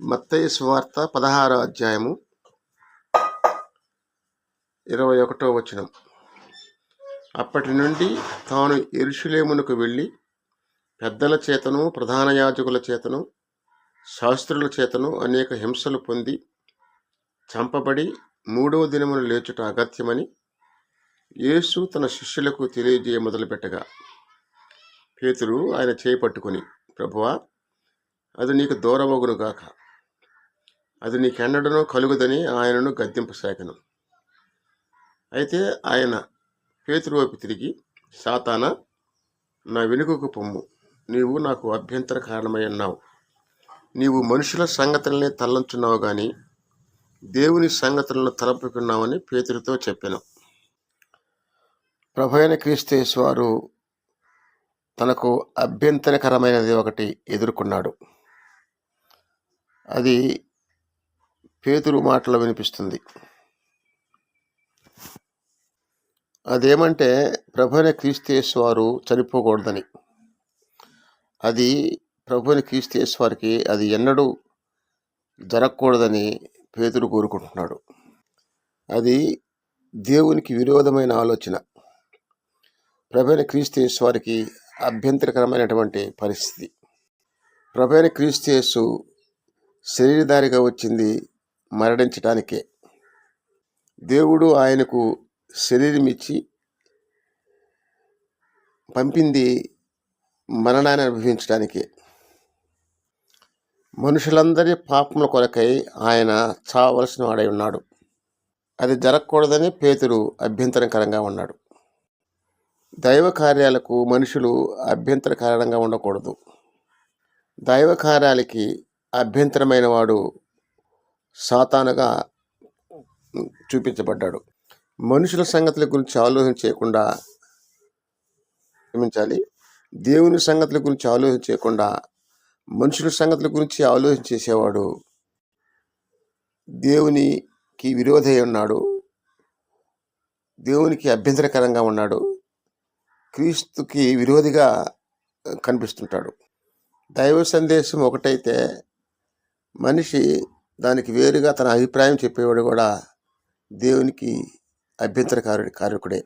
మత్తయ్య సువార్త పదహారో అధ్యాయము ఇరవై ఒకటో వచనం. అప్పటి నుండి తాను ఎరుషులేమునకు వెళ్ళి పెద్దల చేతను ప్రధాన యాజకుల చేతను శాస్త్రుల చేతను అనేక హింసలు పొంది చంపబడి మూడవ దినమున లేచుట అగత్యమని యేసు తన శిష్యులకు తెలియజేయ మొదలుపెట్టగా పేతురు ఆయన చేపట్టుకుని ప్రభువా అది నీకు దూరమగునుగాక. గాక అది నీకెన్నడనో కలుగుదని ఆయనను గద్దింపసాగను అయితే ఆయన పేతురువైపు తిరిగి సాతాన నా వెనుకకు పొమ్ము. నీవు నాకు అభ్యంతర కారణమై ఉన్నావు నీవు మనుషుల సంగతులనే తలంచున్నావు కానీ దేవుని సంగతులను తలపుకున్నావని పేతురితో చెప్పాను. ప్రభు అయిన క్రీస్తేశ్ వారు తనకు అభ్యంతరకరమైనది ఒకటి ఎదుర్కొన్నాడు. అది పేతురు మాటలు వినిపిస్తుంది. అదేమంటే ప్రభుని క్రీస్తేశ్ వారు చనిపోకూడదని. అది ప్రభుని క్రీస్తేశ్వారికి అది ఎన్నడూ జరగకూడదని పేతురు కోరుకుంటున్నాడు. అది దేవునికి విరోధమైన ఆలోచన. ప్రభుని క్రీస్తేశ్ వారికి అభ్యంతరకరమైనటువంటి పరిస్థితి. ప్రభుని క్రీస్తేసు శరీరధారిగా వచ్చింది మరణించటానికే. దేవుడు ఆయనకు శరీరం ఇచ్చి పంపింది మరణాన్ని అనుభవించడానికే మనుషులందరి పాపముల కొరకై ఆయన చావలసిన వాడై ఉన్నాడు. అది జరగకూడదని పేతురు అభ్యంతరకరంగా ఉన్నాడు. దైవ కార్యాలకు మనుషులు అభ్యంతర కారణంగా ఉండకూడదు. దైవ కార్యాలకి అభ్యంతరమైన వాడు సాతానగా చూపించబడ్డాడు. మనుషుల సంగతుల గురించి ఆలోచన చేయకుండా క్షమించాలి. దేవుని సంగతుల గురించి ఆలోచన చేయకుండా మనుషుల సంగతుల గురించి ఆలోచన చేసేవాడు దేవునికి విరోధై ఉన్నాడు. దేవునికి అభ్యంతరకరంగా ఉన్నాడు. క్రీస్తుకి విరోధిగా కనిపిస్తుంటాడు. దైవ సందేశం ఒకటైతే మనిషి దానికి వేరుగా తన అభిప్రాయం చెప్పేవాడు కూడా దేవునికి అభ్యంతరకారుడి కారకుడే.